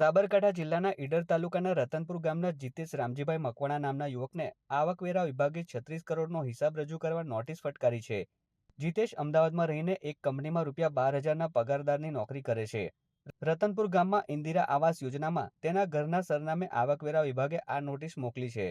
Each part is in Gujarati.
સાબરકાંઠા જિલ્લાના ઈડર તાલુકાના રતનપુર ગામના જીતેશ રામજીભાઈ મકવાણા નામના યુવકને આવકવેરા વિભાગે છત્રીસ કરોડનો હિસાબ રજૂ કરવા નોટિસ ફટકારી છે. જીતેશ અમદાવાદમાં રહીને એક કંપનીમાં રૂપિયા બાર હજારના પગારદારની નોકરી કરે છે. રતનપુર ગામમાં ઇન્દિરા આવાસ યોજનામાં તેના ઘરના સરનામે આવકવેરા વિભાગે આ નોટિસ મોકલી છે.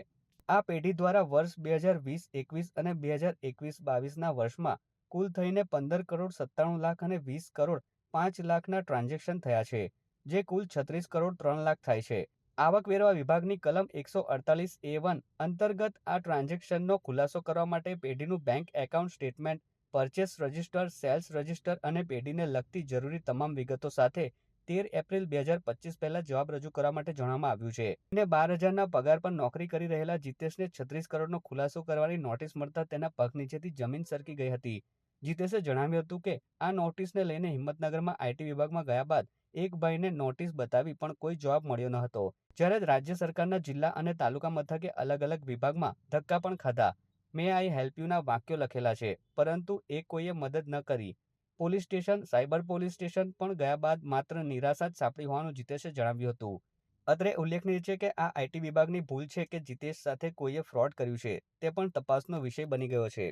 આ પેઢી દ્વારા વર્ષ બે હજાર વીસ એકવીસ અને બે હજાર એકવીસ બાવીસના વર્ષમાં કુલ થઈને પંદર કરોડ સત્તાણું લાખ અને વીસ કરોડ પાંચ લાખના ટ્રાન્ઝેક્શન થયા છે. જે કુલ છત્રીસ કરોડ ત્રણ લાખ થાય છે. આવકવેરા વિભાગની કલમ એકસો અડતાલીસ એ વન અંતર્ગત આ ટ્રાન્ઝેક્શનનો ખુલાસો કરવા માટે પેઢીનું bank account statement, purchase register, sales register અને પેઢીને લગતી જરૂરી તમામ વિગતો સાથે તેર એપ્રિલ બે હજાર પચીસ પહેલા જવાબ રજૂ કરવા માટે જણાવવામાં આવ્યું છે. અને બાર હજારના પગાર પર નોકરી કરી રહેલા જીતેશને છત્રીસ કરોડનો ખુલાસો કરવાની નોટિસ મળતા તેના પગ નીચેથી જમીન સરકી ગઈ હતી. જીતેશે જણાવ્યું હતું કે, આ નોટિસને લઈને હિંમતનગરમાં આઈટી વિભાગમાં ગયા બાદ એક ભાઈને નોટિસ બતાવી પણ કોઈ જવાબ મળ્યો ન હતો. જ્યારે રાજ્ય સરકારના જિલ્લા અને તાલુકા મથકે અલગ અલગ વિભાગમાં ધક્કા પણ ખાધા. મેં આઈ હેલ્પ યુના વાક્યો લખેલા છે, પરંતુ એ કોઈએ મદદ ન કરી. Police station, cyber police station પણ ગયા બાદ માત્ર નિરાશા જ સાંપડી હોવાનું જીતેશે જણાવ્યું હતું. અત્રે ઉલ્લેખનીય છે કે, આ આઈટી વિભાગની ભૂલ છે કે જીતેશ સાથે કોઈએ ફ્રોડ કર્યું છે, તે પણ તપાસનો વિષય બની ગયો છે.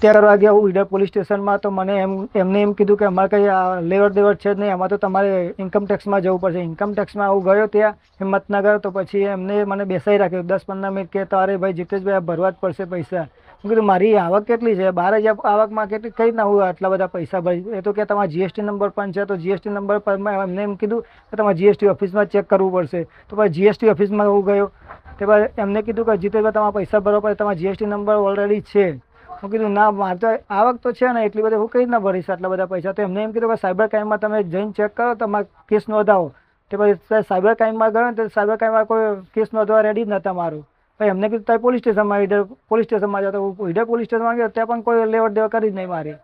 ત્યારે વાગે હું ઈડર પોલીસ સ્ટેશનમાં તો મને એમ, એમને એમ કીધું કે અમારે કંઈ લેવડ દેવડ છે જ નહીં, આમાં તો તમારે ઇન્કમ ટેક્સમાં જવું પડશે. ઇન્કમટેક્સમાં હું ગયો ત્યાં, હિંમતનગર, તો પછી એમને મને બેસાઈ રાખ્યો. દસ પંદર મિનિટ કે તારે ભાઈ, જીતેશભાઈ, આ ભરવા જ પડશે પૈસા. હું કીધું, મારી આવક કેટલી છે? બાર હજાર આવકમાં કેટલી, કઈ રીતના હું આટલા બધા પૈસા ભરી? એ તો કે, તમારા જીએસટી નંબર પણ છે. તો જીએસટી નંબર પર એમને એમ કીધું કે, તમારે જીએસટી ઓફિસમાં ચેક કરવું પડશે. તો પછી જીએસટી ઓફિસમાં હું ગયો. તે બાદ એમને કીધું કે, જીતેશભાઈ, તમારા પૈસા ભરવા પડે તમારા જીએસટી નંબર ઓલરેડી છે. હું કીધું, ના, મારે તો આવક તો છે ને એટલી બધી હું કઈ રીતના ભરીશ આટલા બધા પૈસા? તો એમને એમ કીધું કે, સાયબર ક્રાઇમમાં તમે જઈને ચેક કરો, તમારે કેસ નોંધાવો. તે પછી સાયબર ક્રાઇમમાં ગયો ને, તો સાયબર ક્રાઇમમાં કોઈ કેસ નોંધવા રેડી જ નહોતા મારું. પછી એમને કીધું તમે પોલીસ સ્ટેશનમાં ઈડર પોલીસ સ્ટેશનમાં જાઓ. તો હું ઈડર પોલીસ સ્ટેશનમાં ગયો, ત્યાં પણ કોઈ લેવડ દેવડ કરી જ નહીં મારી.